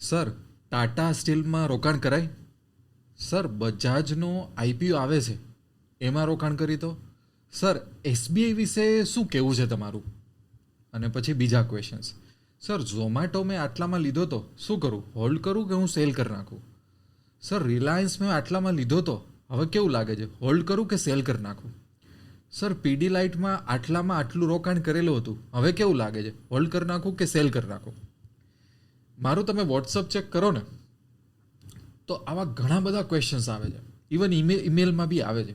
Sir, Tata સ્ટીલમાં રોકાણ કરાય? Sir, બજાજનો IPO આવે છે. એમાં રોકાણ કરી તો સર એસબીઆઈ વિશે શું કહેવું છે તમારું? અને પછી બીજા ક્વેશ્ચન્સ સર, ઝોમેટો મેં આટલામાં લીધો તો શું કરું? હોલ્ડ કરું કે હું સેલ કરી નાખું? સર, રિલાયન્સ મેં આટલામાં લીધો તો હવે કેવું લાગે છે? હોલ્ડ કરું કે સેલ કરી નાખું? સર, પીડી લાઇટમાં આટલામાં આટલું રોકાણ કરેલું હતું. હવે કેવું લાગે છે? હોલ્ડ કરી નાખું કે સેલ કરી નાખું? મારું તમે વોટ્સઅપ ચેક કરો ને, તો આવા ઘણા બધા ક્વેશ્ચન્સ આવે છે. ઇવન ઈમેલ ઈમેલમાં બી આવે છે.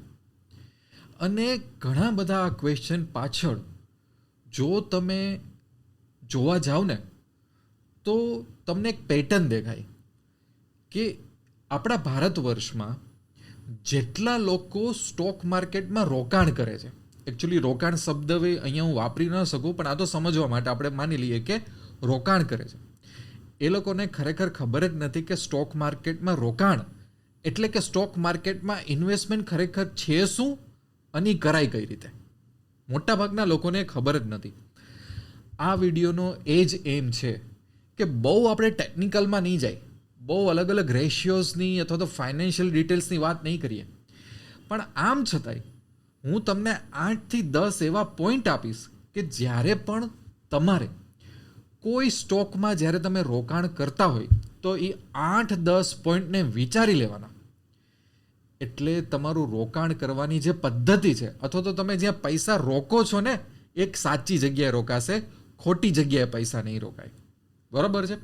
અને ઘણા બધા ક્વેશ્ચન પાછળ જો તમે જોવા જાઓ ને, તો તમને એક પેટર્ન દેખાય કે આપણા ભારત વર્ષમાં જેટલા લોકો સ્ટોક માર્કેટમાં રોકાણ કરે છે. એકચ્યુઅલી રોકાણ શબ્દ અહીંયા હું વાપરી ન શકું, પણ આ તો સમજવા માટે આપણે માની લઈએ કે રોકાણ કરે છે. એ લોકોને ખરેખર ખબર જ નથી કે સ્ટોક માર્કેટમાં રોકાણ એટલે કે સ્ટોક માર્કેટમાં ઇન્વેસ્ટમેન્ટ ખરેખર છે શું અને કરાય કઈ રીતે? મોટાભાગના લોકોને ખબર જ નથી. આ વિડીયોનો એ જ એમ છે કે બહુ આપણે ટેકનિકલમાં નહીં જાય. બહુ અલગ અલગ રેશિયોઝની અથવા તો ફાઇનાન્શિયલ ડિટેલ્સની વાત નહીં કરીએ. પણ આમ છતાંય હું તમને આઠથી દસ એવા પોઈન્ટ આપીશ કે જ્યારે પણ તમારે કોઈ સ્ટોકમાં જ્યારે તમે રોકાણ કરતા હોય, તો એ આઠ દસ પોઈન્ટને વિચારી લેવાના. એટલે તમારું રોકાણ કરવાની જે પદ્ધતિ છે, અથવા તો તમે જ્યાં પૈસા રોકો છો ને, એક સાચી જગ્યાએ રોકાશે, ખોટી જગ્યાએ પૈસા નહીં રોકાય. બરાબર છે?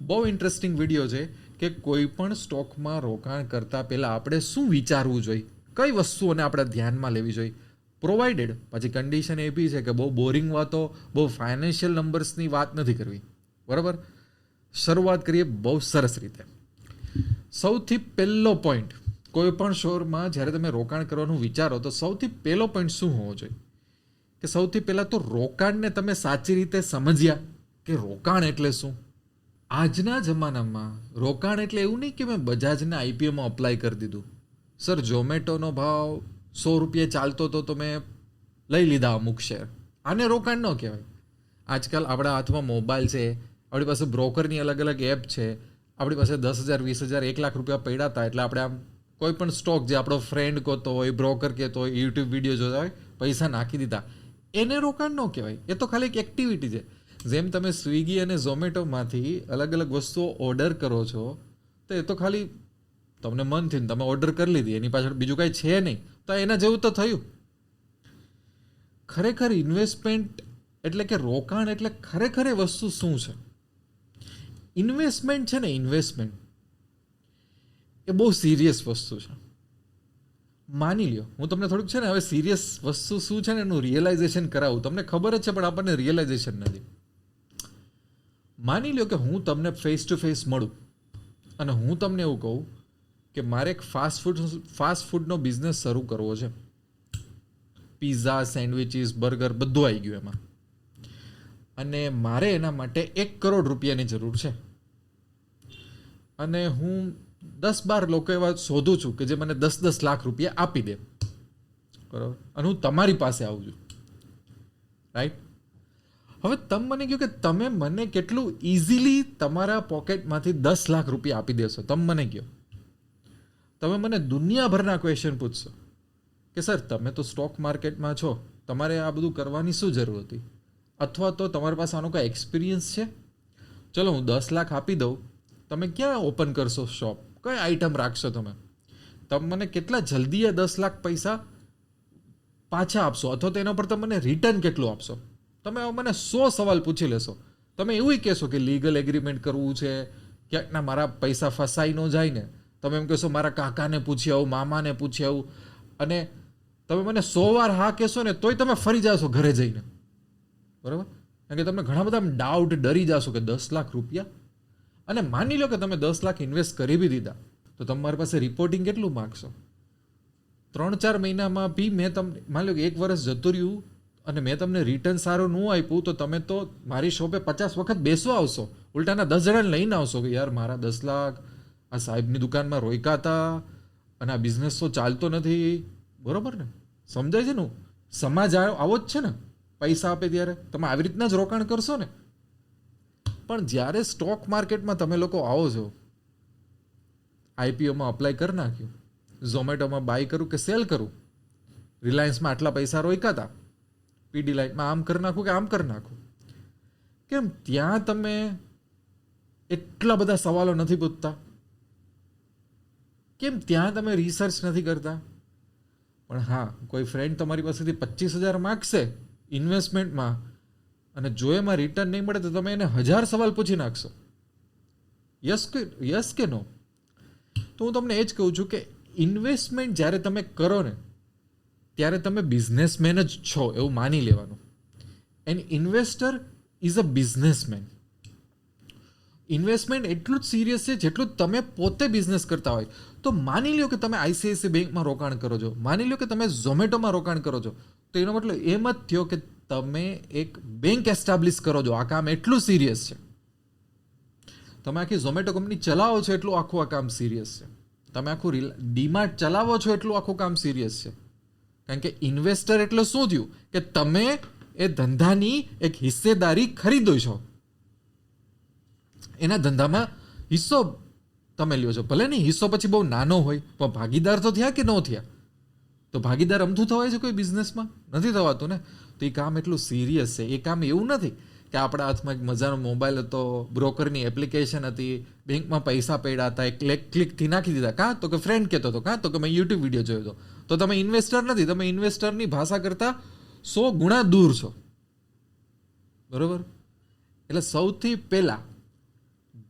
બહુ ઇન્ટરેસ્ટિંગ વીડિયો છે કે કોઈ પણ સ્ટોકમાં રોકાણ કરતાં પહેલાં આપણે શું વિચારવું જોઈએ? કઈ વસ્તુઓને આપણે ધ્યાનમાં લેવી જોઈએ? પ્રોવાઇડેડ પછી કન્ડિશન એ બી છે કે બહુ બોરિંગ વાતો, બહુ ફાઇનાન્શિયલ નંબર્સની વાત નથી કરવી. બરાબર? શરૂઆત કરીએ બહુ સરસ રીતે. સૌથી પહેલો પોઈન્ટ કોઈ પણ શોરમાં જ્યારે તમે રોકાણ કરવાનું વિચારો, તો સૌથી પહેલો પોઈન્ટ શું હોવો જોઈએ? કે સૌથી પહેલાં તો રોકાણને તમે સાચી રીતે સમજ્યા કે રોકાણ એટલે શું? આજના જમાનામાં રોકાણ એટલે એવું નહીં કે મેં બજાજને આઈપીઓમાં અપ્લાય કરી દીધું. સર ઝોમેટોનો ભાવ સો રૂપિયા ચાલતો તો તમે લઈ લીધા અમુક શેર આને રોકાણ ન કહેવાય. આજકાલ આપણા હાથમાં મોબાઈલ છે, આપણી પાસે બ્રોકરની અલગ અલગ એપ છે, આપણી પાસે દસ હજાર, વીસ હજાર, એક લાખ રૂપિયા પડ્યા હતા એટલે આપણે આમ કોઈ પણ સ્ટોક જે આપણો ફ્રેન્ડ કહેતો હોય બ્રોકર કહેતો હોય યુટ્યુબ વીડિયો જોતા હોય, પૈસા નાખી દીધા. એને રોકાણ ન કહેવાય. એ તો ખાલી એક એક્ટિવિટી છે. જેમ તમે સ્વિગી અને ઝોમેટોમાંથી અલગ અલગ વસ્તુઓ ઓર્ડર કરો છો, તો એ તો ખાલી તમને મન થયું તમે ઓર્ડર કરી લીધી, એની પાછળ બીજું કાંઈ છે નહીં, તો એના જેવું તો થયું. ખરેખર ઇન્વેસ્ટમેન્ટ એટલે કે રોકાણ એટલે ખરેખર એ વસ્તુ શું છે? ઇન્વેસ્ટમેન્ટ છે ને ઇન્વેસ્ટમેન્ટ એ બહુ સિરિયસ વસ્તુ છે. માની લ્યો, હું તમને થોડુંક છે ને હવે સિરિયસ વસ્તુ શું છે ને એનું રિયલાઇઝેશન કરાવું. તમને ખબર જ છે, પણ આપણને રિયલાઇઝેશન નથી. માની લ્યો કે હું તમને ફેસ ટુ ફેસ મળું, અને હું તમને એવું કહું કે મારે એક ફાસ્ટ ફૂડ ફાસ્ટ ફૂડનો બિઝનેસ શરૂ કરવો છે. પીઝા સેન્ડવિચીસ બર્ગર બધું આવી ગયું એમાં. અને મારે એના માટે એક કરોડ રૂપિયાની જરૂર છે. અને હું દસ બાર લોકો એવા શોધું છું કે જે મને દસ દસ લાખ રૂપિયા આપી દે. બરાબર? અને હું તમારી પાસે આવું છું. રાઈટ હવે તમે મને કહ્યું કે તમે મને કેટલું ઇઝીલી તમારા પોકેટમાંથી દસ લાખ રૂપિયા આપી દેશો. તમે મને કહો. તમે મને દુનિયાભરના ક્વેશ્ચન પૂછશો કે, સર, તમે તો સ્ટોક માર્કેટમાં છો. તમારે આ બધું કરવાની શું જરૂર હતી? અથવા તો તમારી પાસે આનો કોઈ એક્સપિરિયન્સ છે? ચલો, હું દસ લાખ આપી દઉં. તમે ક્યાં ઓપન કરશો શોપ કઈ આઈટમ રાખશો તમે? તમે, મને કેટલા જલ્દી એ દસ લાખ પૈસા પાછા આપશો? અથવા તો એના પર મને રિટર્ન કેટલું આપશો? તમે મને સો સવાલ પૂછી લેશો. તમે એવું કહેશો કે લીગલ એગ્રીમેન્ટ કરવું છે. ક્યાંકના મારા પૈસા ફસાઈ ન જાય ને. તમે એમ કહેશો, મારા કાકાને પૂછી આવું, મામાને પૂછી આવું. અને તમે મને સો વાર હા કહેશો ને, તોય તમે ફરી જાશો ઘરે જઈને. બરાબર? કારણ કે તમને ઘણા બધા ડાઉટ ડરી જાશો કે દસ લાખ રૂપિયા? અને માની લો કે તમે દસ લાખ ઇન્વેસ્ટ કરી બી દીધા, તો તમારી પાસે રિપોર્ટિંગ કેટલું માગશો? ત્રણ ચાર મહિનામાં બી મેં તમને, માની લો કે એક વર્ષ જતું રહ્યું અને મેં તમને રિટર્ન સારું ન આપ્યું, તો તમે તો મારી શોપે પચાસ વખત બેસવા આવશો. ઉલટાના દસ જણા લઈને આવશો કે, યાર, મારા દસ લાખ આ સાહેબની દુકાનમાં રોકાતા અને આ બિઝનેસ તો ચાલતો નથી. બરોબર ને? સમજાય છે ને? સમાજ આવો જ છે ને? પૈસા આપે ત્યારે. તમે આવી રીતના જ રોકાણ કરશો ને? પણ જ્યારે સ્ટોક માર્કેટમાં તમે લોકો આવો છો આઈપીઓમાં અપ્લાય કરી નાખ્યું ઝોમેટોમાં બાય કરું કે સેલ કરું રિલાયન્સમાં આટલા પૈસા રોકાતા પીડી લાઇટમાં આમ કરી નાખું કે આમ કરી નાખું? કેમ? ત્યાં તમે એટલા બધા સવાલો નથી પૂછતા. કેમ ત્યાં તમે રિસર્ચ નથી કરતા? પણ હા, કોઈ ફ્રેન્ડ તમારી પાસેથી પચીસ હજાર માગશે ઇન્વેસ્ટમેન્ટમાં અને જો એમાં રિટર્ન નહીં મળે તો તમે એને હજાર સવાલ પૂછી નાખશો. યસ કે યસ કે નો તો હું તમને એ જ કહું છું કે ઇન્વેસ્ટમેન્ટ જ્યારે તમે કરો ને, ત્યારે તમે બિઝનેસમેન જ છો એવું માની લેવાનું. And investor is a businessman investment એટલું જ સિરિયસ છે જેટલું તમે પોતે બિઝનેસ કરતા હોય. તો માની લ્યો કે તમે આઈસીઆઈસી બેંકમાં રોકાણ કરો છો. માની લ્યો કે તમે ઝોમેટોમાં રોકાણ કરો છો. તો એનો મતલબ એમ જ થયો કે તમે એક બેંક એસ્ટાબ્લિશ કરો છો. આ કામ એટલું સિરિયસ છે. તમે આખી ઝોમેટો કંપની ચલાવો છો એટલું આખું આ કામ સિરિયસ છે. તમે આખું ડીમાર્ટ ચલાવો છો એટલું આખું કામ સિરિયસ છે. કારણ કે ઇન્વેસ્ટર એટલે શું થયું? કે તમે એ ધંધાની એક હિસ્સેદારી ખરીદો છો. એના ધંધામાં હિસ્સો તમે લ્યો છો. ભલે નહીં, હિસ્સો પછી બહુ નાનો હોય, પણ ભાગીદાર તો થયા કે ન થયા? તો ભાગીદાર અમથું થવાય છે કોઈ બિઝનેસમાં? નથી થવાતું ને? તો એ કામ એટલું સિરિયસ છે. એ કામ એવું નથી કે આપણા હાથમાં એક મજાનો મોબાઈલ હતો બ્રોકરની એપ્લિકેશન હતી બેંકમાં પૈસા પડ્યા હતા, એક ક્લિક ક્લિકથી નાખી દીધા. કાં તો કે ફ્રેન્ડ કહેતો હતો, કાં તો કે મેં યુટ્યુબ વીડિયો જોયો હતો. તો તમે ઇન્વેસ્ટર નથી, તમે ઇન્વેસ્ટરની ભાષા કરતાં સો ગુણા દૂર છો. બરોબર? એટલે સૌથી પહેલાં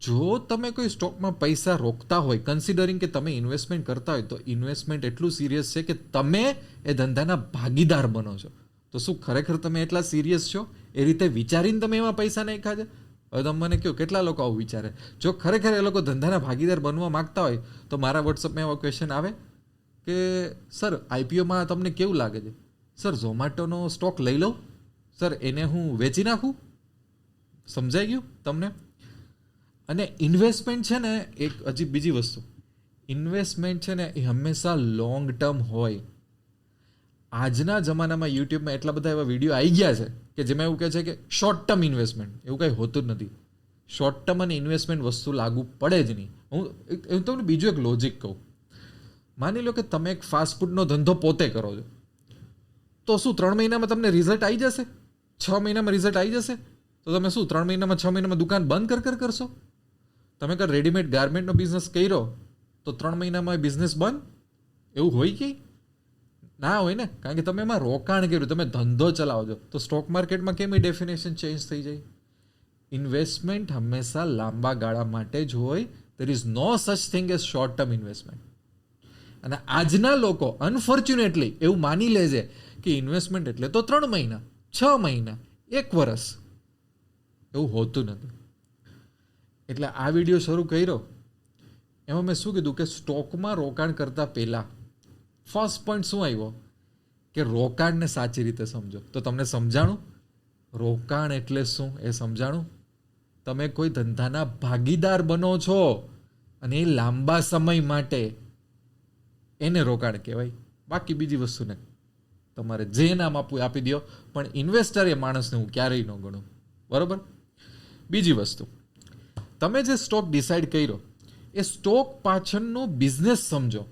જો તમે કોઈ સ્ટોકમાં પૈસા રોકતા હોય કન્સિડરિંગ કે તમે ઇન્વેસ્ટમેન્ટ કરતા હોય, તો ઇન્વેસ્ટમેન્ટ એટલું સિરિયસ છે કે તમે એ ધંધાના ભાગીદાર બનો છો. તો શું ખરેખર તમે એટલા સિરિયસ છો? એ રીતે વિચારીને તમે એમાં પૈસા નાખ્યા છે? હવે તમે મને કહો, કેટલા લોકો આવું વિચારે? જો ખરેખર એ લોકો ધંધાના ભાગીદાર બનવા માગતા હોય, તો મારા વોટ્સઅપમાં એવા ક્વેશ્ચન આવે કે સર આઈપીઓમાં તમને કેવું લાગે છે? સર ઝોમેટોનો સ્ટોક લઈ લઉં સર એને હું વેચી નાખું? સમજાઈ ગયું તમને? અને ઇન્વેસ્ટમેન્ટ છે ને એક હજી બીજી વસ્તુ. ઇન્વેસ્ટમેન્ટ છે ને એ હંમેશા લોંગ ટર્મ હોય. આજના જમાનામાં યુટ્યુબમાં એટલા બધા એવા વીડિયો આવી ગયા છે કે જેમાં એવું કહે છે કે શોર્ટ ટર્મ ઇન્વેસ્ટમેન્ટ એવું કંઈ હોતું જ નથી. શોર્ટ ટર્મ અને ઇન્વેસ્ટમેન્ટ વસ્તુ લાગુ પડે જ નહીં. હું હું તમને બીજું એક લોજિક કહું. માની લો કે તમે એક ફાસ્ટફૂડનો ધંધો પોતે કરો છો. તો શું ત્રણ મહિનામાં તમને રિઝલ્ટ આવી જશે? છ મહિનામાં રિઝલ્ટ આવી જશે? તો તમે શું, ત્રણ મહિનામાં, છ મહિનામાં દુકાન બંધ કર કર, કરશો? તમે કાં રેડીમેડ ગાર્મેન્ટનો બિઝનેસ કર્યો, તો ત્રણ મહિનામાં બિઝનેસ બંધ? એવું હોય કે? ના હોય ને? કારણ કે તમે એમાં રોકાણ કર્યું, તમે ધંધો ચલાવો છો. તો સ્ટોક માર્કેટમાં કેમ એ ડેફિનેશન ચેન્જ થઈ જાય? ઇન્વેસ્ટમેન્ટ હંમેશા લાંબા ગાળા માટે જ હોય. There is no such thing as short term investment અને આજના લોકો અનફોર્ચ્યુનેટલી એવું માની લે છે કે ઇન્વેસ્ટમેન્ટ એટલે તો ત્રણ મહિના, છ મહિના, એક વર્ષ એવું હોતું નથી. એટલે આ વીડિયો શરૂ કર્યો. એમાં મેં શું કીધું કે સ્ટોકમાં રોકાણ કરતાં પહેલાં ફર્સ્ટ પોઈન્ટ શું આવ્યો? કે રોકાણને સાચી રીતે સમજો. તો તમને સમજાણું? રોકાણ એટલે શું એ સમજાણું? તમે કોઈ ધંધાના ભાગીદાર બનો છો અને એ લાંબા સમય માટે એને રોકાણ કહેવાય. બાકી બીજી વસ્તુને તમારે જે નામ આપવું આપી દો. પણ ઇન્વેસ્ટર એ માણસને હું ક્યારેય ન ગણું. બરાબર? બીજી વસ્તુ. તમે જે સ્ટોક ડિસાઇડ કર્યો, એ સ્ટોક પાછળનો બિઝનેસ સમજો.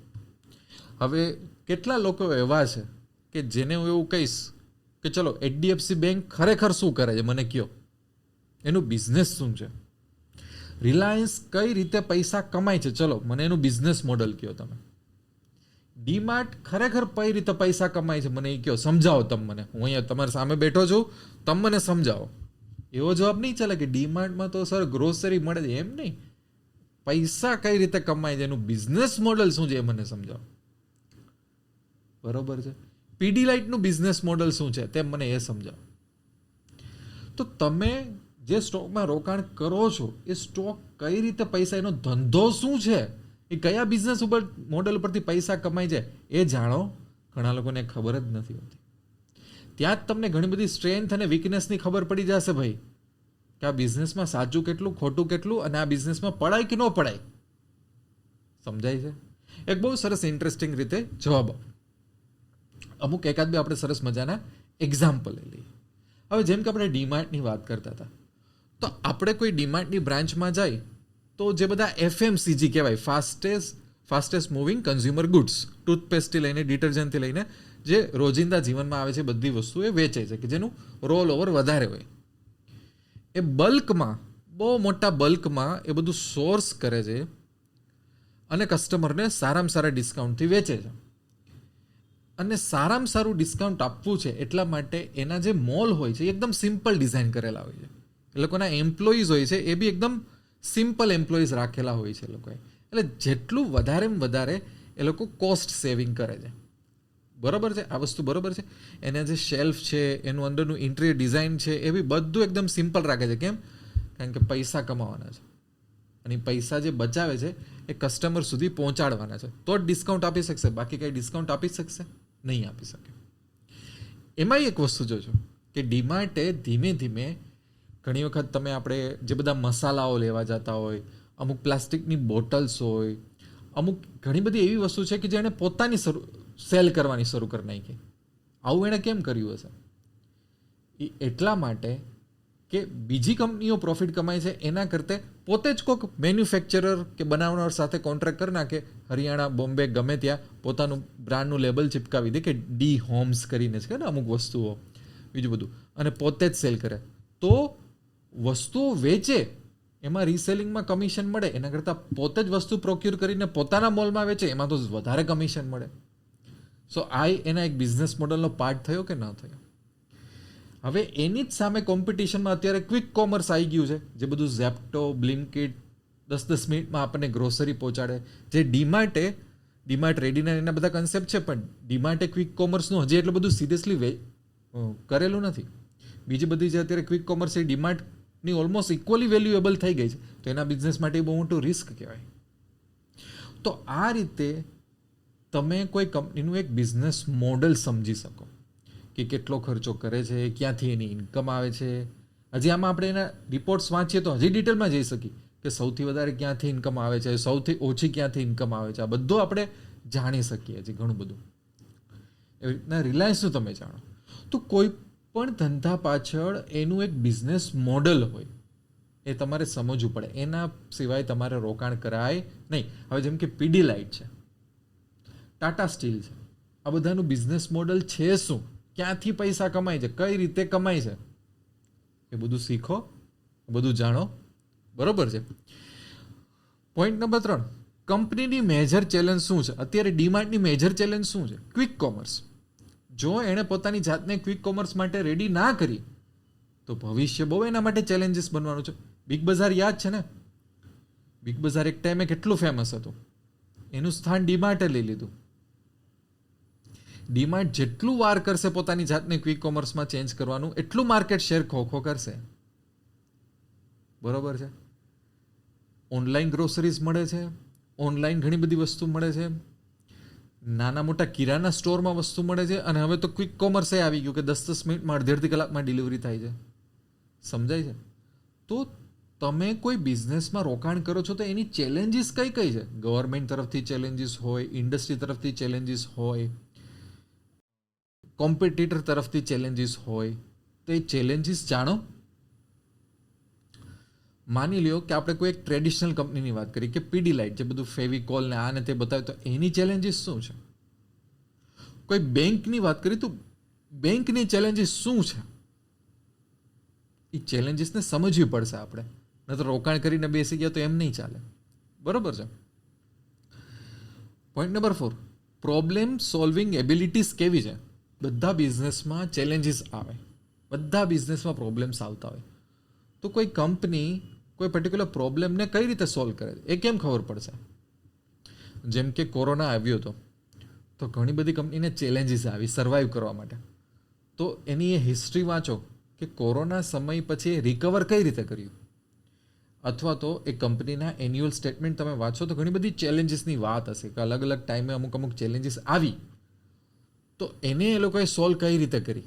હવે કેટલા લોકો એવા છે કે જેને હું એવું કહીશ કે ચલો એચડીએફસી બેંક ખરેખર શું કરે છે? મને કયો. એનું બિઝનેસ શું છે? રિલાયન્સ કઈ રીતે પૈસા કમાય છે? ચલો, મને એનું બિઝનેસ મોડલ કયો તમે. ડીમાર્ટ ખરેખર કઈ રીતે પૈસા કમાય છે? મને એ કયો. સમજાવો તમે મને. હું અહીંયા તમારી સામે બેઠો છું. તમે મને સમજાવો. એવો જવાબ નહીં ચાલે કે ડીમાર્ટમાં તો સર ગ્રોસરી મળે છે, એમ નહીં. પૈસા કઈ રીતે કમાય છે, એનું બિઝનેસ મોડલ શું છે એ મને સમજાવો. બરોબર છે? પીડી લાઇટનું બિઝનેસ મોડલ શું છે તે મને એ સમજાવો. તો તમે જે સ્ટોકમાં રોકાણ કરો છો, એ સ્ટોક કઈ રીતે પૈસા, એનો ધંધો શું છે? એ કયા બિઝનેસ ઉપર મોડલ પરથી પૈસા કમાય છે, એ જાણો. ઘણા લોકોને ખબર જ નથી હોતી. ત્યાં જ તમને ઘણી બધી સ્ટ્રેન્થ અને વીકનેસની ખબર પડી જશે ભાઈ. કે આ બિઝનેસમાં સાચું કેટલું, ખોટું કેટલું અને આ બિઝનેસમાં પડાય કે ન પડાય? સમજાય છે? એક બહુ સરસ ઇન્ટરેસ્ટિંગ રીતે જવાબ અમુક એકાદ બે આપણે સરસ મજાના એક્ઝામ્પલ લઈ લઈએ. હવે જેમ કે આપણે ડીમાર્ટની વાત કરતા હતા. તો આપણે કોઈ ડીમાર્ટની બ્રાન્ચમાં જાય, તો જે બધા એફએમસીજી કહેવાય fastest fastest moving consumer goods ટૂથપેસ્ટથી લઈને ડિટર્જન્ટથી લઈને જે રોજિંદા જીવનમાં આવે છે બધી વસ્તુ એ વેચે છે, કે જેનું રોલ ઓવર વધારે હોય. એ બલ્કમાં બહુ મોટા બલ્કમાં એ બધું સોર્સ કરે છે અને કસ્ટમરને સારામાં સારા ડિસ્કાઉન્ટથી વેચે છે. અને સારામાં સારું ડિસ્કાઉન્ટ આપવું છે એટલા માટે એના જે મોલ હોય છે એકદમ સિમ્પલ ડિઝાઇન કરેલા હોય છે. એ લોકોના એમ્પ્લોઈઝ હોય છે એ બી એકદમ સિમ્પલ એમ્પ્લોઈઝ રાખેલા હોય છે એ લોકોએ. એટલે જેટલું વધારેમાં વધારે એ લોકો કોસ્ટ સેવિંગ કરે છે. બરાબર છે? આ વસ્તુ બરાબર છે? એના જે શેલ્ફ છે, એનું અંદરનું ઇન્ટિરિયર ડિઝાઇન છે, એ બી બધું એકદમ સિમ્પલ રાખે છે. કેમ? કારણ કે પૈસા કમાવાના છે. અને પૈસા જે બચાવે છે, એ કસ્ટમર સુધી પહોંચાડવાના છે. તો જ ડિસ્કાઉન્ટ આપી શકશે. બાકી કંઈ ડિસ્કાઉન્ટ આપી શકશે? નહીં આપી શકે. એમાં એક વસ્તુ જોજો કે ડીમાર્ટે ધીમે ધીમે ઘણી વખત તમે આપણે જે બધા મસાલાઓ લેવા જતા હોય, અમુક પ્લાસ્ટિકની બોટલ્સ હોય, અમુક ઘણી બધી એવી વસ્તુ છે કે જેણે પોતાની સેલ કરવાની શરૂ કરી નાખી. આવું એણે કેમ કર્યું હશે? એ એટલા માટે કે બીજી કંપનીઓ પ્રોફિટ કમાય છે, એના કરતે પોતે જ કોઈક મેન્યુફેક્ચરર કે બનાવનાર સાથે કોન્ટ્રાક્ટ કરી નાખે. હરિયાણા, બોમ્બે ગમે ત્યાં પોતાનું બ્રાન્ડનું લેબલ ચિપકાવી દે કે ડી હોમ્સ કરીને છે ને અમુક વસ્તુઓ, બીજું બધું. અને પોતે જ સેલ કરે. તો વસ્તુઓ વેચે, એમાં રીસેલિંગમાં કમિશન મળે. એના કરતાં પોતે જ વસ્તુ પ્રોક્યુર કરીને પોતાના મોલમાં વેચે, એમાં તો વધારે કમિશન મળે. સો આ એના એક બિઝનેસ મોડલનો પાર્ટ થયો કે ન થયો? હવે એની જ સામે કોમ્પિટિશનમાં અત્યારે ક્વિક કોમર્સ આવી ગયું છે, જે બધું ઝેપ્ટો બ્લિંકિટ દસ દસ મિનિટમાં આપણને ગ્રોસરી પહોંચાડે. જે ડીમાર્ટે ડીમાર્ટ રેડીના એના બધા કન્સેપ્ટ છે, પણ ડીમાર્ટે ક્વિક કોમર્સનું હજી એટલું બધું સિરિયસલી વે કરેલું નથી. બીજી બધી જે અત્યારે ક્વિક કોમર્સ એ ડીમાર્ટની ઓલમોસ્ટ ઇક્વલી વેલ્યુએબલ થઈ ગઈ છે. તો એના બિઝનેસ માટે બહુ મોટું રિસ્ક કહેવાય. તો આ રીતે તમે કોઈ કંપનીનું એક બિઝનેસ મોડલ સમજી શકો કે કેટલો ખર્ચો કરે છે, ક્યાંથી એની ઇન્કમ આવે છે. હજી આમાં આપણે એના રિપોર્ટ્સ વાંચીએ તો હજી ડિટેલમાં જઈ શકીએ કે સૌથી વધારે ક્યાંથી ઇન્કમ આવે છે, સૌથી ઓછી ક્યાંથી ઇન્કમ આવે છે. આ બધું આપણે જાણી શકીએ છીએ ઘણું બધું. એવી રીતના રિલાયન્સનું તમે જાણો. તો કોઈ પણ ધંધા પાછળ એનું એક બિઝનેસ મોડલ હોય, એ તમારે સમજવું પડે. એના સિવાય તમારે રોકાણ કરાય નહીં. હવે જેમ કે પીડી લાઇટ છે. ટાટા સ્ટીલ છે. આ બધાનું બિઝનેસ મોડલ છે શું? ક્યાંથી પૈસા કમાય છે? કઈ રીતે કમાય છે? એ બધું શીખો બધું જાણો. બરોબર છે? પોઈન્ટ નંબર ત્રણ. કંપનીની મેજર ચેલેન્જ શું છે? અત્યારે ડીમાર્ટની મેજર ચેલેન્જ શું છે? ક્વિક કોમર્સ જો એણે પોતાની જાતને ક્વિક કોમર્સ માટે રેડી ના કરી, તો ભવિષ્ય બહુ એના માટે ચેલેન્જીસ બનવાનું છે. બિગ બજાર યાદ છે ને? બિગ બજાર એક ટાઈમે કેટલું ફેમસ હતું? એનું સ્થાન ડીમાર્ટે લઈ લીધું. ડીમાર્ટ જેટલું વાર કરશે પોતાની જાતને ક્વિક કોમર્સમાં ચેન્જ કરવાનું, એટલું માર્કેટ શેર ખોખો કરશે. બરોબર છે? ઓનલાઈન ગ્રોસરીઝ મળે છે ઓનલાઈન ઘણી બધી વસ્તુ મળે છે. નાના મોટા કિરાના સ્ટોરમાં વસ્તુ મળે છે અને હવે તો ક્વિક કોમર્સે આવી ગયું કે દસ દસ મિનિટમાં અડધી અડધી કલાકમાં ડિલિવરી થાય છે. સમજાય છે? તો તમે કોઈ બિઝનેસમાં રોકાણ કરો છો તો એની ચેલેન્જીસ કઈ કઈ છે? ગવર્મેન્ટ તરફથી ચેલેન્જીસ હોય ઇન્ડસ્ટ્રી તરફથી ચેલેન્જીસ હોય કોમ્પિટિટર તરફથી ચેલેન્જીસ હોય, તો એ ચેલેન્જીસ જાણો. માની લ્યો કે આપણે કોઈ એક ટ્રેડિશનલ કંપનીની વાત કરીએ કે પીડી લાઇટ જે બધું ફેવિકોલ ને આ ને તે બતાવે, તો એની ચેલેન્જીસ શું છે? કોઈ બેંકની વાત કરી તો બેંકની ચેલેન્જીસ શું છે? એ ચેલેન્જીસને સમજવી પડશે આપણે. ન તો રોકાણ કરીને બેસી ગયા તો એમ નહીં ચાલે. બરોબર છે? Point number four problem solving abilities કેવી છે? બધા બિઝનેસમાં ચેલેન્જીસ આવે. બધા બિઝનેસમાં પ્રોબ્લેમ્સ આવતા હોય. તો કોઈ કંપની કોઈ પર્ટિક્યુલર પ્રોબ્લેમને કઈ રીતે સોલ્વ કરે એ કેમ ખબર પડશે? જેમ કે કોરોના આવ્યો હતો, તો ઘણી બધી કંપનીને ચેલેન્જીસ આવી સર્વાઈવ કરવા માટે. તો એની એ હિસ્ટ્રી વાંચો કે કોરોના સમય પછી એ રિકવર કઈ રીતે કર્યું? અથવા તો એ કંપનીના એન્યુઅલ સ્ટેટમેન્ટ તમે વાંચો તો ઘણી બધી ચેલેન્જીસની વાત હશે કે અલગ અલગ ટાઈમે અમુક અમુક ચેલેન્જીસ આવી. તો એને એ લોકોએ સોલ્વ કઈ રીતે કરી?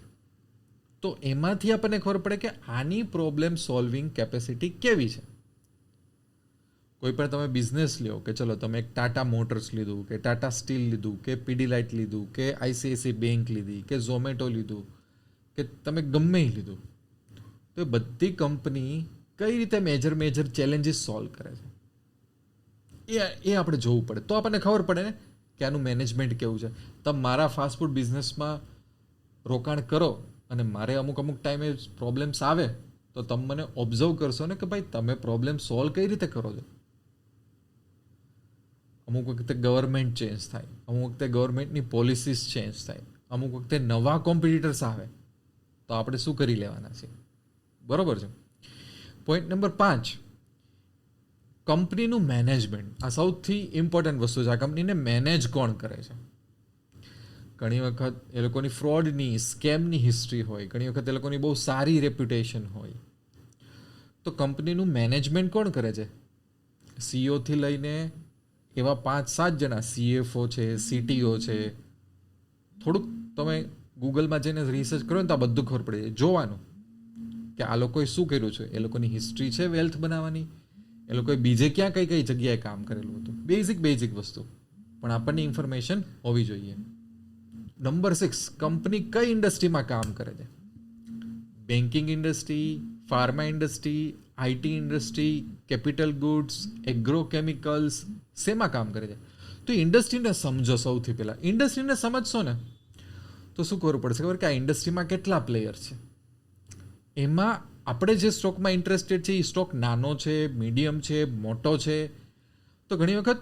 તો એમાંથી આપણને ખબર પડે કે આની પ્રોબ્લેમ સોલ્વિંગ કેપેસિટી કેવી છે? કોઈ પણ તમે બિઝનેસ લ્યો કે ચલો તમે એક ટાટા મોટર્સ લીધું, કે ટાટા સ્ટીલ લીધું, કે પીડી લાઇટ લીધું, કે આઈસીઆઈસી બેંક લીધી, કે ઝોમેટો લીધું, કે તમે ગમે લીધું. તો એ બધી કંપની કઈ રીતે મેજર મેજર ચેલેન્જીસ સોલ્વ કરે છે? એ એ આપણે જોવું પડે. તો આપણને ખબર પડે ને કે આનું મેનેજમેન્ટ કેવું છે. તમે મારા ફાસ્ટફૂડ બિઝનેસમાં રોકાણ કરો અને મારે અમુક અમુક ટાઈમે પ્રોબ્લેમ્સ આવે, તો તમે મને ઓબ્ઝર્વ કરશો ને કે ભાઈ તમે પ્રોબ્લેમ સોલ્વ કઈ રીતે કરો છો? અમુક વખતે ગવર્મેન્ટ ચેન્જ થાય, અમુક વખતે ગવર્મેન્ટની પોલિસીસ ચેન્જ થાય, અમુક વખતે નવા કોમ્પિટિટર્સ આવે, તો આપણે શું કરી લેવાના છે બરોબર છે? પોઈન્ટ નંબર પાંચ. કંપનીનું મેનેજમેન્ટ, આ સૌથી ઇમ્પોર્ટન્ટ વસ્તુ છે. આ કંપનીને મેનેજ કોણ કરે છે? ઘણી વખત એ લોકોની ફ્રોડની સ્કેમની હિસ્ટ્રી હોય. ઘણી વખત એ લોકોની બહુ સારી રેપ્યુટેશન હોય. તો કંપનીનું મેનેજમેન્ટ કોણ કરે છે? સીઓથી લઈને એવા પાંચ સાત જણા સીએફઓ છે સીટીઓ છે. થોડુંક તમે ગૂગલમાં જઈને રિસર્ચ કરો ને તો આ બધું ખબર પડી જોવાનું કે આ લોકોએ શું કર્યું છે? એ લોકોની હિસ્ટ્રી છે વેલ્થ બનાવવાની? એ લોકોએ બીજે ક્યાં કઈ કઈ જગ્યાએ કામ કરેલું હતું? બેઝિક બેઝિક વસ્તુ. પણ આપણને ઇન્ફોર્મેશન હોવી જોઈએ. નંબર સિક્સ કંપની કઈ ઇન્ડસ્ટ્રીમાં કામ કરે છે? Banking industry pharma industry IT industry capital goods agrochemicals શેમાં કામ કરે છે? તો ઇન્ડસ્ટ્રીને સમજો સૌથી પહેલાં. ઇન્ડસ્ટ્રીને સમજશો ને, તો શું કરવું પડશે? ખબર કે આ ઇન્ડસ્ટ્રીમાં કેટલા પ્લેયર છે? એમાં આપણે જે સ્ટોકમાં ઇન્ટરેસ્ટેડ છે એ સ્ટોક નાનો છે, મીડિયમ છે, મોટો છે, તો ઘણી વખત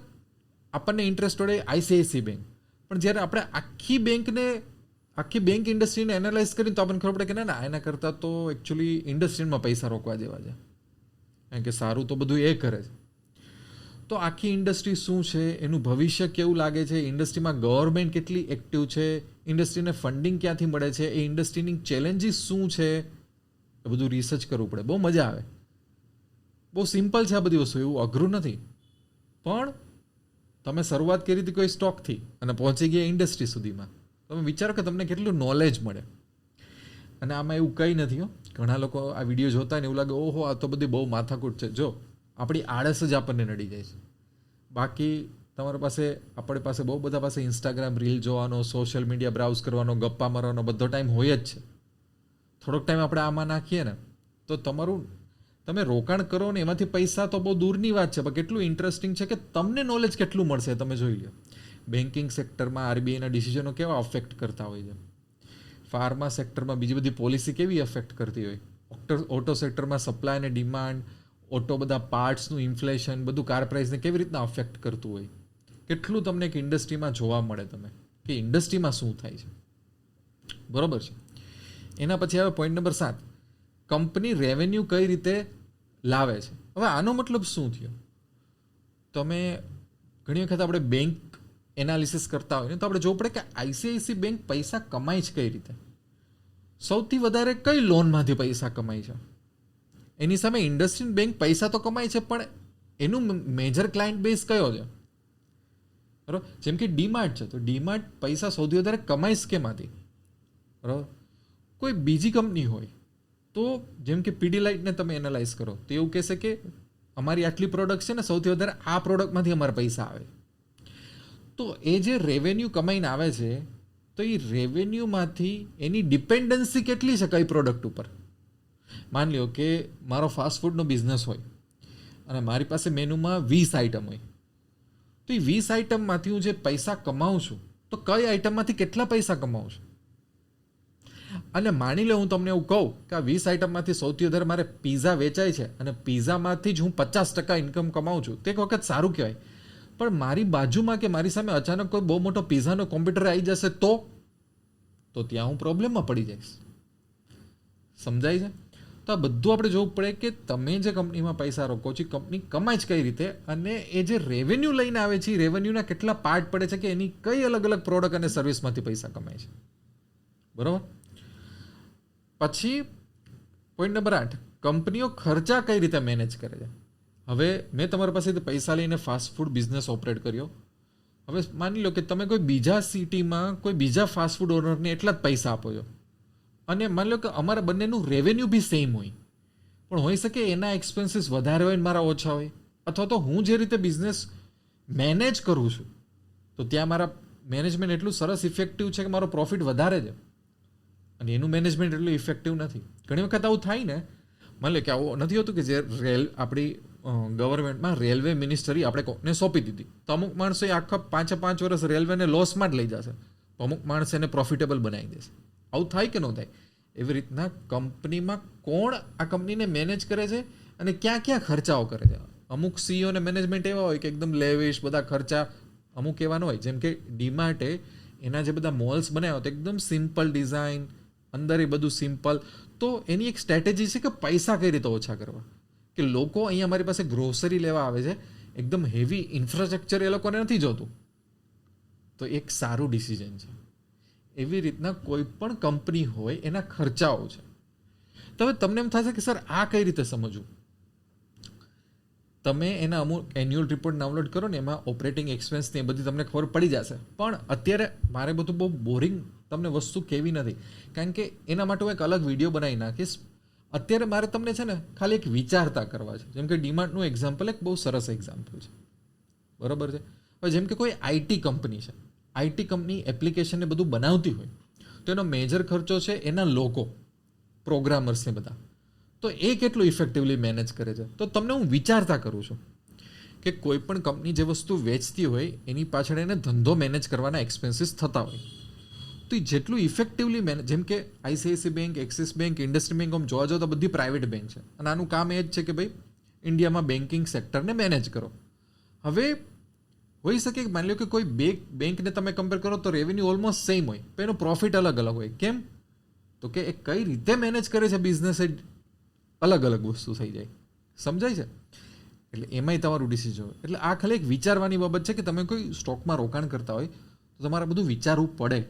આપણને ઇન્ટરેસ્ટ હોય આઈસીઆઈસી બેંક. પણ જ્યારે આપણે આખી બેંકને, આખી બેંક ઇન્ડસ્ટ્રીને એનાલાઇઝ કરીને તો આપણને ખબર પડે કે ના ના, એના કરતાં તો એકચ્યુઅલી ઇન્ડસ્ટ્રીમાં પૈસા રોકવા જેવા છે. કારણ કે સારું તો બધું એ કરે છે. તો આખી ઇન્ડસ્ટ્રી શું છે, એનું ભવિષ્ય કેવું લાગે છે, ઇન્ડસ્ટ્રીમાં ગવર્મેન્ટ કેટલી એક્ટિવ છે, ઇન્ડસ્ટ્રીને ફંડિંગ ક્યાંથી મળે છે, એ ઇન્ડસ્ટ્રીની ચેલેન્જીસ શું છે બધું રિસર્ચ કરવું પડે. બહુ મજા આવે. બહુ સિમ્પલ છે આ બધી વસ્તુ, એવું અઘરું નથી. પણ તમે શરૂઆત કરી હતી કોઈ સ્ટોકથી અને પહોંચી ગયા ઇન્ડસ્ટ્રી સુધીમાં. તમે વિચારો કે તમને કેટલું નોલેજ મળે. અને આમાં એવું કંઈ નથી હો. ઘણા લોકો આ વીડિયો જોતા ને એવું લાગે, ઓહો, આ તો બધી બહુ માથાકૂટ છે. જો, આપણી આળસ જ આપણને નડી જાય છે. બાકી તમારી પાસે, આપણી પાસે બહુ બધા પાસે ઇન્સ્ટાગ્રામ રીલ જોવાનો સોશિયલ મીડિયા બ્રાઉઝ કરવાનો, ગપ્પા મારવાનો બધો ટાઈમ હોય જ છે. થોડોક ટાઈમ આપણે આમાં નાખીએ ને, તો તમારું, તમે રોકાણ કરો ને, એમાંથી પૈસા તો બહુ દૂરની વાત છે, પણ કેટલું ઇન્ટરેસ્ટિંગ છે કે તમને નોલેજ કેટલું મળશે, તમે જોઈ લો બેન્કિંગ સેક્ટરમાં આરબીઆઈના ડિસિઝનો કેવા અફેક્ટ કરતા હોય છે. ફાર્મા સેક્ટરમાં બીજી બધી પોલિસી કેવી અફેક્ટ કરતી હોય? ઓટો સેક્ટરમાં સપ્લાય અને ડિમાન્ડ ઓટો બધા પાર્ટ્સનું ઇન્ફ્લેશન બધું કાર પ્રાઇસને કેવી રીતના અફેક્ટ કરતું હોય? કેટલું તમને એક ઇન્ડસ્ટ્રીમાં જોવા મળે તમે? કે ઇન્ડસ્ટ્રીમાં શું થાય છે? બરોબર છે? એના પછી આવે પોઈન્ટ નંબર સાત. કંપની રેવન્યુ કઈ રીતે લાવે છે? હવે આનો મતલબ શું થયો? તમે ઘણી વખત આપણે બેંક એનાલિસિસ કરતા ને, તો આપણે જોવું પડે કે આઈસીઆઈસી બેંક પૈસા કમાય છે કઈ રીતે? સૌથી વધારે કઈ લોનમાંથી પૈસા કમાય છે? એની સામે ઇન્ડસ્ટ્રીન બેંક પૈસા તો કમાય છે, પણ એનું મેજર ક્લાયન્ટ બેઝ કયો છે? બરાબર? જેમ કે ડીમાર્ટ છે, તો ડીમાર્ટ પૈસા સૌથી વધારે કમાય કેમાંથી? બરાબર? કોઈ બીજી કંપની હોય, તો જેમ કે પીડી લાઇટને તમે એનાલાઇઝ કરો, તો એવું કહેશે કે અમારી આટલી પ્રોડક્ટ છે ને, સૌથી વધારે આ પ્રોડક્ટમાંથી અમારા પૈસા આવે. તો એ જે રેવન્યુ કમાઈને આવે છે, તો એ રેવન્યુમાંથી એની ડિપેન્ડન્સી કેટલી છે કઈ પ્રોડક્ટ ઉપર? માની લો કે મારો ફાસ્ટ ફૂડનો બિઝનેસ હોય, અને મારી પાસે મેનુમાં વીસ આઇટમ હોય, તો એ વીસ આઇટમમાંથી હું જે પૈસા કમાઉં છું, તો કઈ આઇટમમાંથી કેટલા પૈસા કમાઉં છું? અને માની લો હું તમને એવું કહું કે આ વીસ આઇટમમાંથી સૌથી વધારે મારે પીઝા વેચાય છે અને પીઝામાંથી જ હું પચાસ ટકા ઇન્કમ કમાઉં છું. તે એક વખત સારું કહેવાય. પણ મારી બાજુમાં કે મારી સામે અચાનક કોઈ બહુ મોટો પીઝાનો કોમ્પ્યુટર આવી જશે તો? તો ત્યાં હું પ્રોબ્લેમમાં પડી જઈશ. સમજાય છે? તો આ બધું આપણે જોવું પડે કે તમે જે કંપનીમાં પૈસા રોકો છો કંપની કમાય છે કઈ રીતે? અને એ જે રેવન્યુ લઈને આવે છે રેવન્યુના કેટલા પાર્ટ પડે છે કે એની કઈ અલગ અલગ પ્રોડક્ટ અને સર્વિસમાંથી પૈસા કમાય છે? બરાબર? પછી પોઈન્ટ નંબર આઠ, કંપનીઓ ખર્ચા કઈ રીતે મેનેજ કરે છે? હવે મેં તમારી પાસેથી પૈસા લઈને ફાસ્ટ ફૂડ બિઝનેસ ઓપરેટ કર્યો. હવે માની લો કે તમે કોઈ બીજા સિટીમાં કોઈ બીજા ફાસ્ટ ફૂડ ઓનરને એટલા જ પૈસા આપો છો. અને માની લો કે અમારા બંનેનું રેવન્યુ બી સેમ હોય. પણ હોઈ શકે એના એક્સપેન્સીસ વધારે હોય મારા ઓછા હોય. અથવા તો હું જે રીતે બિઝનેસ મેનેજ કરું છું, તો ત્યાં મારા મેનેજમેન્ટ એટલું સરસ ઇફેક્ટિવ છે કે મારો પ્રોફિટ વધારે છે. અને એનું મેનેજમેન્ટ એટલું ઇફેક્ટિવ નથી. ઘણી વખત આવું થાય ને, માની કે આવું નથી હોતું કે જે રેલ આપણી ગવર્મેન્ટમાં રેલવે મિનિસ્ટરી આપણે કોને સોંપી દીધી. તો અમુક માણસો એ આખા પાંચે પાંચ વર્ષ રેલવેને લોસમાં જ લઈ જશે. અમુક માણસ એને પ્રોફિટેબલ બનાવી દેશે. આવું થાય કે ન થાય? એવી રીતના કંપનીમાં કોણ આ કંપનીને મેનેજ કરે છે અને ક્યાં ક્યાં ખર્ચાઓ કરે છે? અમુક સીઈઓને મેનેજમેન્ટ એવા હોય કે એકદમ લેવિશ, બધા ખર્ચા અમુક એવા ન હોય. જેમ કે ડીમાર્ટે એના જે બધા મોલ્સ બનાવ્યા તો એકદમ સિમ્પલ ડિઝાઇન અંદર એ બધું સિમ્પલ તો એની એક સ્ટ્રેટેજી છે કે પૈસા કઈ રીતે ઓછા કરવા? કે લોકો અહીંયા અમારી પાસે ગ્રોસરી લેવા આવે છે, એકદમ હેવી ઇન્ફ્રાસ્ટ્રક્ચર એ લોકોને નથી જોતું. તો એક સારું ડિસિઝન છે. એવી રીતના કોઈ પણ કંપની હોય એના ખર્ચાઓ છે. તો હવે તમને એમ થશે કે સર, આ કઈ રીતે સમજવું? તમે એના અમુક એન્યુઅલ રિપોર્ટ ડાઉનલોડ કરો ને, એમાં ઓપરેટિંગ એક્સપેન્સની એ બધી તમને ખબર પડી જશે. પણ અત્યારે મારે બધું બહુ બોરિંગ તમને વસ્તુ કેવી નથી. કારણ કે એના માટે હું એક અલગ વીડિયો બનાવી નાખીશ. અત્યારે મારે તમને છે ને ખાલી એક વિચારતા કરવા છે. જેમ કે ડીમાર્ટનું એક્ઝામ્પલ એક બહુ સરસ એક્ઝામ્પલ છે. બરાબર છે? હવે જેમ કે કોઈ આઈટી કંપની છે. આઈટી કંપની એપ્લિકેશનને બધું બનાવતી હોય. તો એનો મેજર ખર્ચો છે એના લોકો પ્રોગ્રામર્સને બધા. તો એ કેટલું ઇફેક્ટિવલી મેનેજ કરે છે? તો તમને હું વિચારતા કરું છું કે કોઈ પણ કંપની જે વસ્તુ વેચતી હોય, એની પાછળ એને ધંધો મેનેજ કરવાના એક્સપેન્સીસ થતા હોય. તો એ જેટલું ઇફેક્ટિવલી મેને જેમ કે ICICI bank Axis bank industry bank આમ જોવા જાઓ તો બધી પ્રાઇવેટ બેંક છે. અને આનું કામ એ જ છે કે ભાઈ, ઇન્ડિયામાં બેન્કિંગ સેક્ટરને મેનેજ કરો. હવે, હોઈ શકે કે માની લો કે કોઈ બે બેંકને તમે કમ્પેર કરો તો રેવન્યુ ઓલમોસ્ટ સેમ હોય, પણ એનો પ્રોફિટ અલગ અલગ હોય. કેમ? તો કે એ કઈ રીતે મેનેજ કરે છે બિઝનેસ એ અલગ અલગ વસ્તુ થઈ જાય. સમજાય છે? એટલે એમાંય તમારું ડિસિઝન હોય. એટલે આ ખાલી એક વિચારવાની બાબત છે કે તમે કોઈ સ્ટોકમાં રોકાણ કરતા હોય, તો તમારે બધું વિચારવું પડે.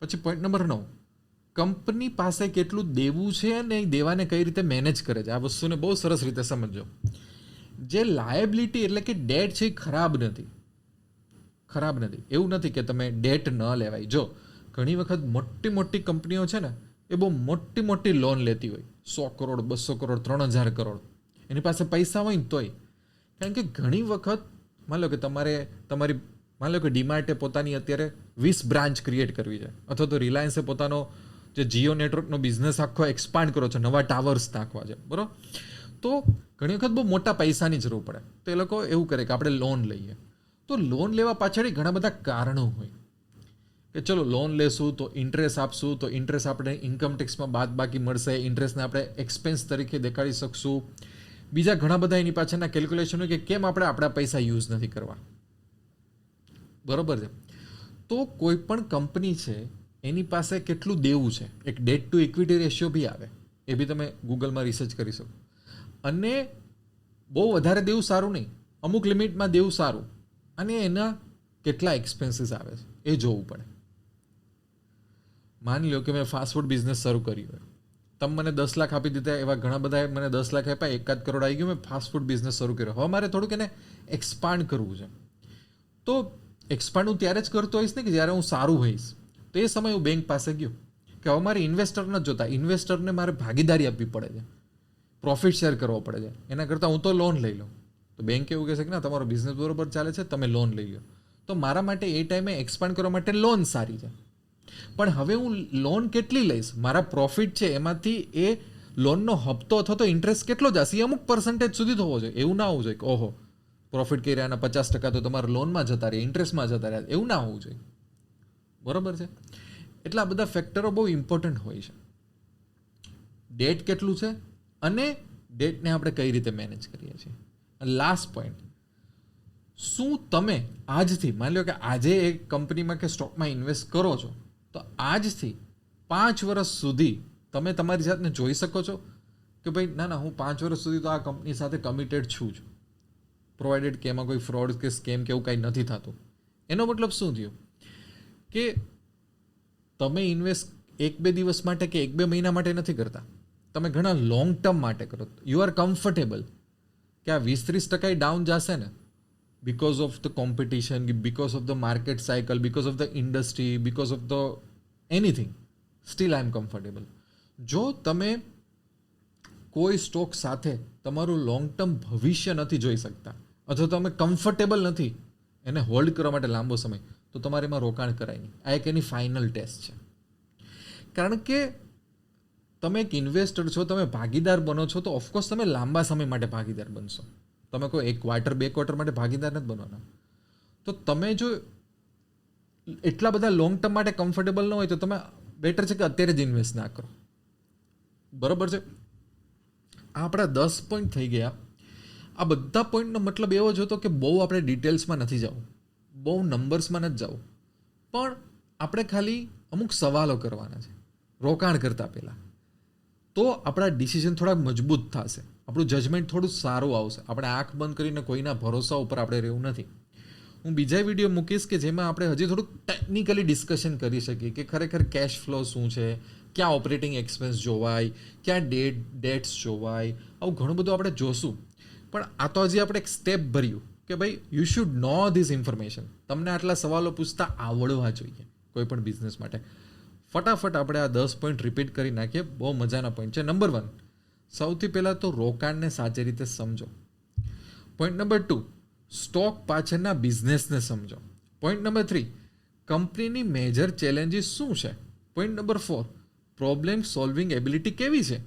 પછી પોઈન્ટ નંબર નવ. કંપની પાસે કેટલું દેવું છે અને એ દેવાને કઈ રીતે મેનેજ કરે છે? આ વસ્તુને બહુ સરસ રીતે સમજો જે લાયબિલિટી એટલે કે ડેટ છે એ ખરાબ નથી. ખરાબ નથી. એવું નથી કે તમે ડેટ ન લેવાય. જો, ઘણી વખત મોટી મોટી કંપનીઓ છે ને, એ બહુ મોટી મોટી લોન લેતી હોય. સો કરોડ, બસો કરોડ, ત્રણ હજાર કરોડ. એની પાસે પૈસા હોય ને તોય. કારણ કે ઘણી વખત, માન લો કે તમારે, તમારી માન લો કે ડીમાર્ટે પોતાની અત્યારે વીસ બ્રાન્ચ ક્રિએટ કરવી છે. અથવા તો રિલાયન્સે પોતાનો જે જીઓ નેટવર્કનો બિઝનેસ આખો એક્સપાન્ડ કરો છે, નવા ટાવર્સ નાખવા છે, બરાબર? તો ઘણી વખત બહુ મોટા પૈસાની જરૂર પડે. તો એ લોકો એવું કરે કે આપણે લોન લઈએ. તો લોન લેવા પાછળ ઘણા બધા કારણો હોય. કે ચલો લોન લેશું તો ઇન્ટરેસ્ટ આપશું, તો ઇન્ટરેસ્ટ આપણે ઇન્કમ ટેક્સમાં બાદ બાકી મળશે ઇન્ટરેસ્ટને આપણે એક્સપેન્સ તરીકે દેખાડી શકશું. બીજા ઘણા બધા એની પાછળના કેલ્ક્યુલેશન હોય કે કેમ આપણે આપણા પૈસા યુઝ નથી કરવા બરોબર છે. તો કોઈ પણ કંપની છે, એની પાસે કેટલું દેવું છે? એક ડેટ ટુ ઇક્વિટી રેશિયો બી આવે. એ બી તમે ગૂગલમાં રિસર્ચ કરી શકો. અને બહુ વધારે દેવું સારું નહીં. અમુક લિમિટમાં દેવું સારું. અને એના કેટલા એક્સપેન્સીસ આવે છે, એ જોવું પડે. માની લો કે મેં ફાસ્ટફૂડ બિઝનેસ શરૂ કર્યો હોય. તમે મને દસ લાખ આપી દીધા એવા ઘણા બધા મને દસ લાખ આપ્યા, એકાદ કરોડ આવી ગયું, મેં ફાસ્ટફૂડ બિઝનેસ શરૂ કર્યો. હવે મારે થોડુંક એને એક્સપાન્ડ કરવું છે. તો એક્સપાન્ડ હું ત્યારે જ કરતો હોઈશ ને કે જ્યારે હું સારું હોઈશ. તો એ સમયે હું બેંક પાસે ગયો કે હવે મારે ઇન્વેસ્ટર જ જોતા ઇન્વેસ્ટરને મારે ભાગીદારી આપવી પડે છે. પ્રોફિટ શેર કરવો પડે છે. એના કરતાં હું તો લોન લઈ લઉં. તો બેંક એવું કહેશે કે ના, તમારો બિઝનેસ બરોબર ચાલે છે, તમે લોન લઈ લો. તો મારા માટે એ ટાઈમે એક્સપાન્ડ કરવા માટે લોન સારી છે. પણ હવે હું લોન કેટલી લઈશ? મારા પ્રોફિટ છે એમાંથી એ લોનનો હપ્તો અથવા તો ઇન્ટરેસ્ટ કેટલો જશે અમુક પર્સન્ટેજ સુધી થવો જોઈએ. એવું ના હોવું જોઈએ કે, ઓહો પ્રોફિટ કરી અને પચાસ ટકા તો તમારા લોનમાં જતા રહે ઇન્ટરેસ્ટમાં જતા રહ્યા. એવું ના હોવું જોઈએ. બરાબર છે? એટલે આ બધા ફેક્ટરો બહુ ઇમ્પોર્ટન્ટ હોય છે. ડેટ કેટલું છે અને ડેટને આપણે કઈ રીતે મેનેજ કરીએ છીએ. લાસ્ટ પોઈન્ટ શું તમે આજથી, માની લો કે આજે એક કંપનીમાં કે સ્ટોકમાં ઇન્વેસ્ટ કરો છો, તો આજથી પાંચ વર્ષ સુધી તમે તમારી જાતને જોઈ શકો છો કે ભાઈ, ના ના, હું પાંચ વર્ષ સુધી તો આ કંપની સાથે કમિટેડ છું જ. પ્રોવાઇડેડ કે એમાં કોઈ ફ્રોડ કે સ્કેમ કે એવું કાંઈ નથી થતું. એનો મતલબ શું થયું? કે તમે ઇન્વેસ્ટ એક બે દિવસ માટે કે એક બે મહિના માટે નથી કરતા. તમે ઘણા લોંગ ટર્મ માટે કરો. યુ આર કમ્ફર્ટેબલ કે આ વીસ ત્રીસ ટકા ડાઉન જશે ને because of the competition because of the market cycle because of the industry because of the anything still I am comfortable જો તમે કોઈ સ્ટોક સાથે તમારું લોંગ ટર્મ ભવિષ્ય નથી જોઈ શકતા અથવા તમે કમ્ફર્ટેબલ નથી, એને હોલ્ડ કરવા માટે લાંબો સમય, તો તમારે એમાં રોકાણ કરાય નહીં. આ એક એની ફાઇનલ ટેસ્ટ છે. કારણ કે તમે એક ઇન્વેસ્ટર છો, તમે ભાગીદાર બનો છો, તો ઓફકોર્સ તમે લાંબા સમય માટે ભાગીદાર બનશો. તમે કોઈ એક ક્વાર્ટર બે ક્વાર્ટર માટે ભાગીદાર નથી બનવાના. તો તમે જો એટલા બધા લોંગ ટર્મ માટે કમ્ફર્ટેબલ ન હોય, તો તમે બેટર છે કે અત્યારે જ ઇન્વેસ્ટ ના કરો. બરાબર છે? આ આપણા દસ પોઈન્ટ થઈ ગયા. આ બધા પોઈન્ટનો મતલબ એવો જ હતો કે બહુ આપણે ડિટેલ્સમાં નથી જવું. બહુ નંબર્સમાં નથી જવું. પણ આપણે ખાલી અમુક સવાલો કરવાના છે. રોકાણ કરતાં પહેલાં. તો આપણા ડિસિઝન થોડાક મજબૂત થશે. આપણું જજમેન્ટ થોડું સારું આવશે. આપણે આંખ બંધ કરીને કોઈના ભરોસા ઉપર આપણે રહેવું નથી. હું બીજા વીડિયો મૂકીશ કે જેમાં આપણે હજી થોડુંક ટેકનિકલી ડિસ્કશન કરી શકીએ કે ખરેખર કેશ ફ્લો શું છે, ક્યાં ઓપરેટિંગ એક્સપેન્સ જોવાય, ક્યાં ડેટ ડેટ્સ જોવાય, આવું ઘણું બધું આપણે જોશું. પણ આ તો હજી આપણે એક સ્ટેપ ભર્યું કે ભાઈ you should know this information તમને આટલા સવાલો પૂછતા આવડવા જોઈએ કોઈ પણ બિઝનેસ માટે. ફટાફટ આપણે આ દસ પોઈન્ટ રિપીટ કરી નાખીએ. બહુ મજાના પોઈન્ટ છે. નંબર વન સૌથી પહેલાં તો રોકાણને સાચી રીતે સમજો. પોઈન્ટ નંબર ટુ સ્ટોક પાછળના બિઝનેસને સમજો. પોઈન્ટ નંબર થ્રી કંપનીની મેજર ચેલેન્જીસ શું છે? Point number four problem solving ability કેવી છે?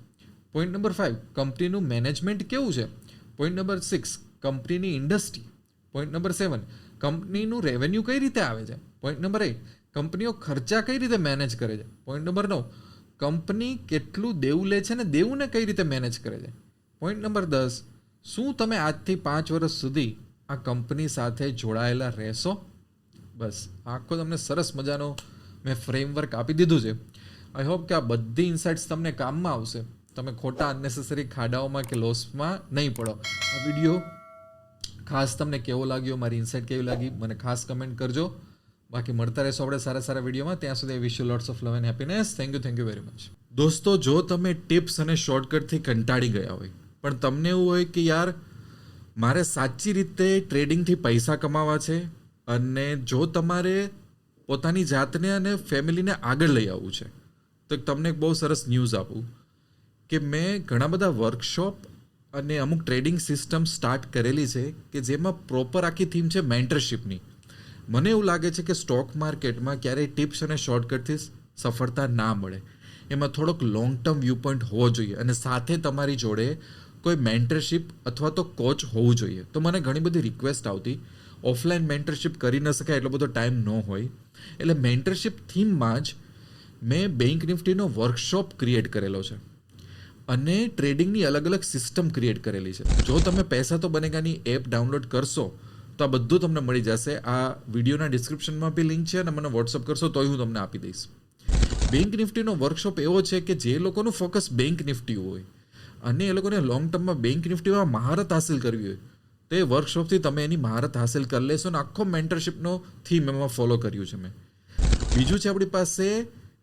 પોઈન્ટ નંબર ફાઇવ કંપનીનું મેનેજમેન્ટ કેવું છે? પોઈન્ટ નંબર સિક્સ કંપનીની ઇન્ડસ્ટ્રી પોઈન્ટ નંબર સેવન કંપનીનું રેવન્યુ કઈ રીતે આવે છે? પોઈન્ટ નંબર એટ કંપનીઓ ખર્ચા કઈ રીતે મેનેજ કરે છે? પોઈન્ટ નંબર નવ કંપની કેટલું દેવું લે છે ને દેવુંને કઈ રીતે મેનેજ કરે છે? પોઈન્ટ નંબર દસ, શું તમે આજથી પાંચ વર્ષ સુધી આ કંપની સાથે જોડાયેલા રહેશો? બસ, આખો તમને સરસ મજાનો મેં ફ્રેમવર્ક આપી દીધું છે. આઈ હોપ કે આ બધી ઇન્સાઇટ્સ તમને કામમાં આવશે. તમે ખોટા અનનેસેસરી ખાડાઓમાં કે લોસમાં નહીં પડો. આ વીડિયો ખાસ તમને કેવો લાગ્યો, મારી ઇન્સાઇટ કેવી લાગી, મને ખાસ કમેન્ટ કરજો. બાકી મળતા રહેશો આપણે સારા સારા વિડીયોમાં ત્યાં સુધી wish you lots of love and happiness thank you thank you very much દોસ્તો, જો તમે ટિપ્સ અને શોર્ટકટથી કંટાળી ગયા હોય, પણ તમને એવું હોય કે યાર, મારે સાચી રીતે ટ્રેડિંગથી પૈસા કમાવા છે, અને જો તમારે પોતાની જાતને અને ફેમિલીને આગળ લઈ આવવું છે, તો તમને એક બહુ સરસ ન્યૂઝ આપું. કે મેં ઘણા બધા વર્કશોપ અને અમુક ટ્રેડિંગ સિસ્ટમ સ્ટાર્ટ કરેલી છે કે જેમાં પ્રોપર આખી થીમ છે મેન્ટરશિપની મને એવું લાગે છે કે સ્ટોક માર્કેટમાં ક્યારેય ટિપ્સ અને શોર્ટકટથી સફળતા ના મળે. એમાં થોડોક લોંગ ટર્મ વ્યૂ પોઈન્ટ હોવો જોઈએ અને સાથે તમારી જોડે કોઈ મેન્ટરશિપ અથવા તો કોચ હોવું જોઈએ. તો મને ઘણી બધી રિક્વેસ્ટ આવતી. ઓફલાઈન મેન્ટરશિપ કરી ન શકાય એટલો બધો ટાઈમ ન હોય. એટલે મેન્ટરશિપ થીમમાં જ મેં બેંક નિફ્ટીનો વર્કશોપ ક્રિએટ કરેલો છે. અને ટ્રેડિંગની અલગ અલગ સિસ્ટમ ક્રિએટ કરેલી છે. જો તમે પૈસા તો બનેગાની એપ ડાઉનલોડ કરશો, તો આ બધું તમને મળી જશે. આ વિડીયોના ડિસ્ક્રિપ્શનમાં બી લિંક છે અને મને વોટ્સઅપ કરશો, તોય હું તમને આપી દઈશ. બેંક નિફ્ટીનો વર્કશોપ એવો છે કે જે લોકોનું ફોકસ બેંક નિફ્ટી હોય. અને એ લોકોને લોંગ ટર્મમાં બેંક નિફ્ટીમાં મહારત હાસિલ કરવી હોય. તો એ વર્કશોપથી તમે એની મહારત હાસિલ કરી લેશો અને આખો મેન્ટરશીપનો થીમ એમાં ફોલો કર્યું છે મેં. બીજું છે આપણી પાસે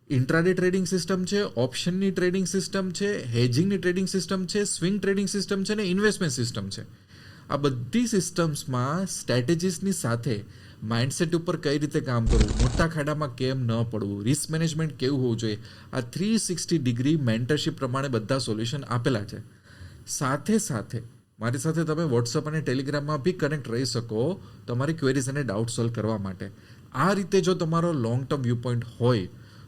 ઇન્ટ્રાડે ટ્રેડિંગ સિસ્ટમ છે, ઓપ્શનની ટ્રેડિંગ સિસ્ટમ છે, હેજિંગની ટ્રેડિંગ સિસ્ટમ છે, સ્વિંગ ટ્રેડિંગ સિસ્ટમ છે ને ઇન્વેસ્ટમેન્ટ સિસ્ટમ છે. આ બધી સિસ્ટમ્સમાં સ્ટ્રેટેજીસની સાથે માઇન્ડસેટ ઉપર કઈ રીતે કામ કરવું, મોટા ખાડામાં કેમ ન પડવું, રિસ્ક મેનેજમેન્ટ કેવું હોવું જોઈએ, આ થ્રી સિક્સટી ડિગ્રી મેન્ટરશિપ પ્રમાણે બધા સોલ્યુશન આપેલા છે. સાથે સાથે, મારી સાથે તમે વોટ્સઅપ અને ટેલિગ્રામમાં બી કનેક્ટ રહી શકો તમારી ક્વેરીઝ અને ડાઉટ સોલ્વ કરવા માટે. આ રીતે જો તમારો લોંગ ટર્મ વ્યૂ પોઈન્ટ હોય